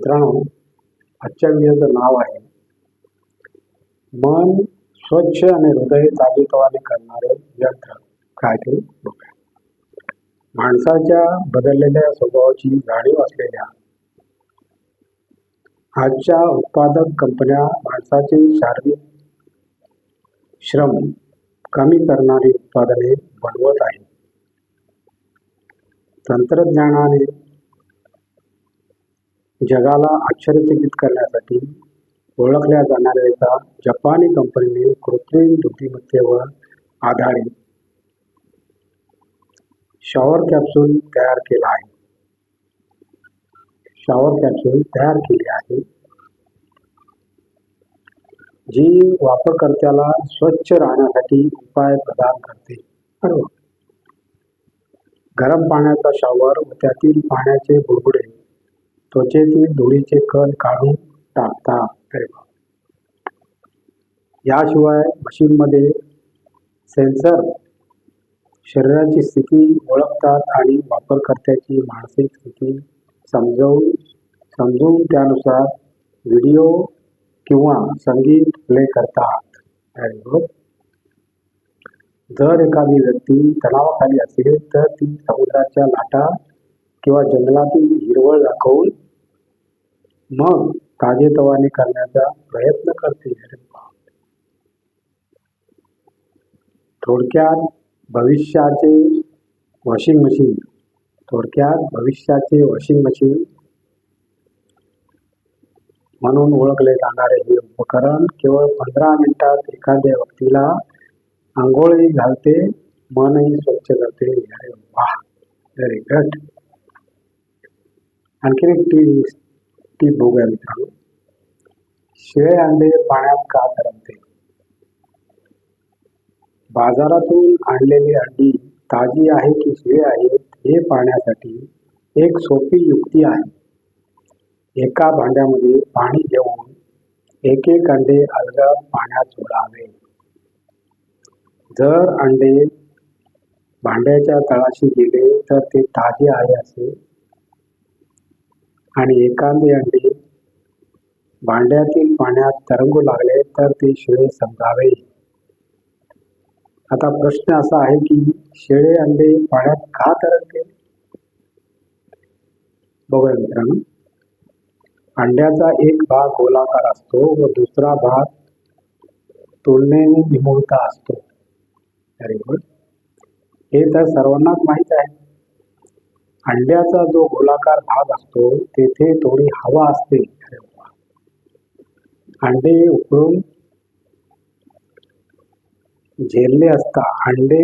मित्रांनो आजच्या व्हिडिओचं नाव आहे मन स्वच्छ आणि हृदय ताजेतवाने करणारे यंत्र. काय ते? बघूया. माणसाच्या बदललेल्या स्वभावाची जाणीव असलेल्या आजच्या उत्पादक कंपन्या माणसाचे शारीरिक श्रम कमी करणारी उत्पादने बनवत आहेत. तंत्रज्ञानाने जगाला आश्चर्यचकित करण्यासाठी ओळखल्या जाणाऱ्या एका जपानी कंपनीने कृत्रिम बुद्धिमत्तेवर आधारित शॉवर कॅप्सूल तयार केला आहे. शॉवर कॅप्सूल तयार केली आहे. जी वापरकर्त्याला स्वच्छ राहण्यासाठी उपाय प्रदान करते. बरोबर. गरम पाण्याचा शॉवर व त्यातील पाण्याचे बुडबुडे त्वचेतील धुळीचे कण काढून टाकतात याशिवाय मशीनमध्ये सेन्सर शरीराची स्थिती ओळखतात आणि वापरकर्त्याची मानसिक स्थिती समजवून समजून त्यानुसार व्हिडिओ किंवा संगीत प्ले करतात. जर एखादी व्यक्ती तणावाखाली असेल तर ती समुद्राच्या लाटा किंवा जंगलातील हिरवळ दाखवून मग ताजेतवाने करण्याचा प्रयत्न करते थोडक्यात भविष्याचे वॉशिंग मशीन थोडक्यात भविष्याचे वॉशिंग मशीन म्हणून ओळखले जाणारे हे उपकरण केवळ पंधरा मिनिटात एखाद्या व्यक्तीला आंघोळही घालते मनही स्वच्छ करते. अरे वा व्हेरी गुड आणखी एक टी टीप बघूया मित्रांनो. शिळे अंडे पाण्यात का तरंगते? बाजारातून आणलेली अंडी ताजी आहे की शिळे आहेत हे पाहण्यासाठी एक सोपी युक्ती आहे. एका भांड्यामध्ये पाणी घेऊन एक एक अंडे अलगद पाण्यात सोडावे जर अंडे भांड्याच्या तळाशी गेले तर ते ताजे आहे असे आणि एखादे अंडे भांड्यातील पाण्यात तरंगू लागले तर ते शिळे समजावे आता प्रश्न असा आहे की शेळे अंडे पाण्यात का तरंगते? बघूया मित्रांनो. अंड्याचा एक भाग गोलाकार असतो व दुसरा भाग तुलनेने निमुळता असतो. हे तर सर्वांनाच माहीत आहे. अंड्याचा जो गोलाकार भाग असतो तेथे थोडी हवा असते. अंडे उकळून झेलले असता अंडे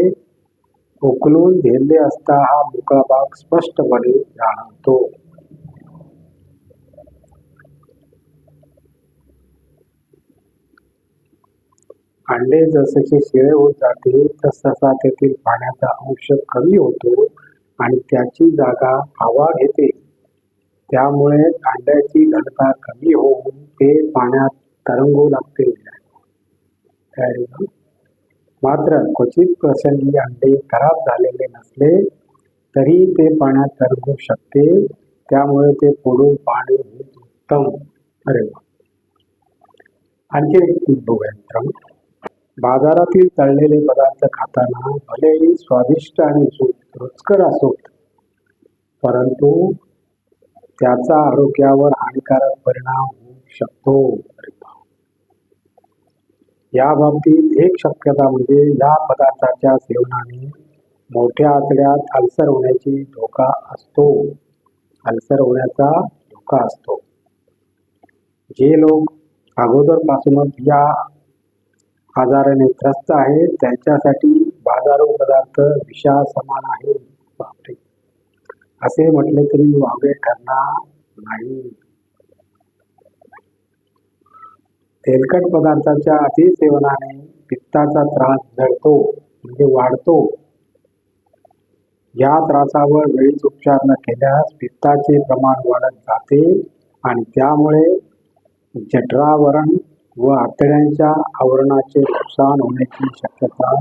उकलून झेलले असता हा मोकळा भाग स्पष्टपणे जाणवतो. अंडे जसे शिळे होत जाते तसतसा तेथील पाण्याचा अंश कमी होतो. आणि त्याची जागा हवा घेते. त्यामुळे अंड्याची घनता कमी होऊन ते पाण्यात तरंगू लागते. मात्र क्वचित प्रसंगी अंडे खराब झालेले नसले तरी ते पाण्यात तरंगू शकते. त्यामुळे ते फोडून पाणी उत्तम. अरे आणखी एक टीप बघूया बाजारातील तळलेले पदार्थ खाताना भलेही स्वादिष्ट आणि रुचकर असोत परंतु त्याचा आरोग्यावर हानिकारक परिणाम होऊ शकतो. या बाबतीत एक शक्यता म्हणजे या पदार्थाच्या सेवनाने मोठ्या आतड्यात अल्सर होण्याची धोका असतो. अल्सर होण्याचा धोका असतो. जे लोक अगोदरपासूनच या आजाराने त्रस्त आहेत त्यांच्यासाठी बाजारो पदार्थ विषा समान आहे. बापरे. असे म्हटले तरी वावगे ठरणार नाही. तेलकट पदार्थाच्या अतिसेवनाने पित्ताचा त्रास जडतो म्हणजे वाढतो. या त्रासावर वेळीच उपचार न केल्यास पित्ताचे प्रमाण वाढत जाते आणि त्यामुळे जठरावरण व आतड्यांच्या आवरणाचे नुकसान होण्याची शक्यता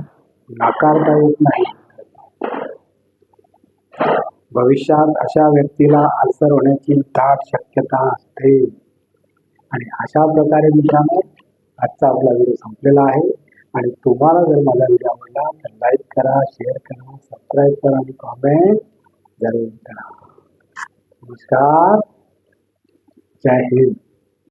नाकारता येत नाही. भविष्यात अशा व्यक्तीला आल्सर होण्याची दाट शक्यता असते. आणि अशा प्रकारे मित्रांनो आजचा आपला व्हिडिओ संपलेला आहे. आणि तुम्हाला जर माझा व्हिडिओ आवडला तर लाईक करा शेअर करा सबस्क्राईब करा आणि कॉमेंट जरूर करा. नमस्कार. जय हिंद.